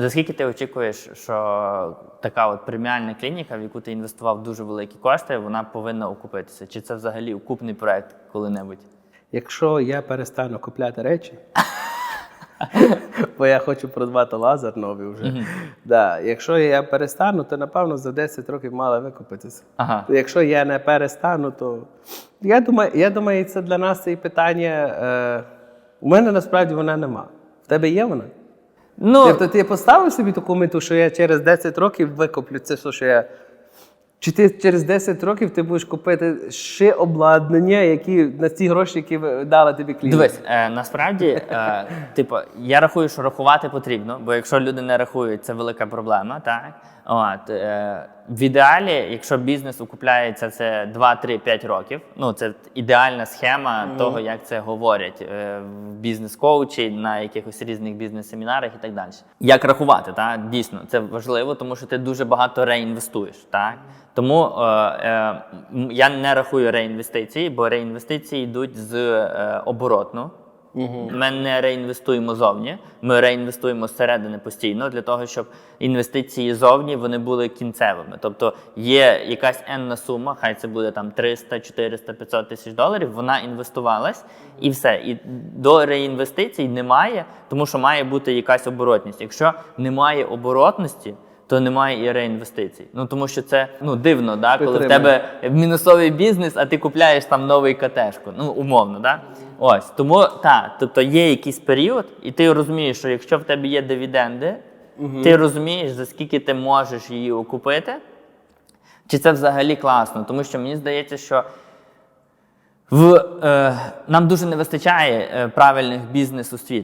За скільки ти очікуєш, що така от преміальна клініка, в яку ти інвестував дуже великі кошти, вона повинна окупитися? Чи це взагалі окупний проект коли-небудь? Якщо я перестану купляти речі, бо я хочу придбати лазер новий вже. Да. Якщо я перестану, то напевно за 10 років мала викупитися. Ага. Якщо я не перестану, то я думаю, я думаю, це для нас це і питання. Е... У мене насправді вона нема. В тебе є вона? Ну, Тобто ти поставив собі таку мету, що я через 10 років викоплю це, все, що я. Чи ти через 10 років ти будеш купити ще обладнання, які на ці гроші, які дала тобі клієнт? Дивись, е, насправді, е, типу, я рахую, що рахувати потрібно, бо якщо люди не рахують, це велика проблема. Так? От, е, в ідеалі, якщо бізнес окупляється це 2, 3, 5 років, ну це ідеальна схема того, як це говорять е, в бізнес-коучі, на якихось різних бізнес-семінарах і так далі. Як рахувати, так? дійсно, це важливо, тому що ти дуже багато реінвестуєш. Так? Тому е, е, я не рахую реінвестиції, бо реінвестиції йдуть з е, оборотну. Ми не реінвестуємо зовні, ми реінвестуємо зсередини постійно для того, щоб інвестиції зовні вони були кінцевими. Тобто є якась енна сума, хай це буде там 300, 400, 500 тисяч доларів. Вона інвестувалась і все. І до реінвестицій немає, тому що має бути якась оборотність. Якщо немає оборотності, то немає і реінвестицій. Ну тому що це ну дивно, да, коли в тебе мінусовий бізнес, а ти купляєш там новий катешку. Ну, умовно, да? Ось. Тому так, тобто є якийсь період, і ти розумієш, що якщо в тебе є дивіденди, ти розумієш, за скільки ти можеш її окупити, чи це взагалі класно. Тому що мені здається, що в, е, нам дуже не вистачає е, правильних бізнес-освіт.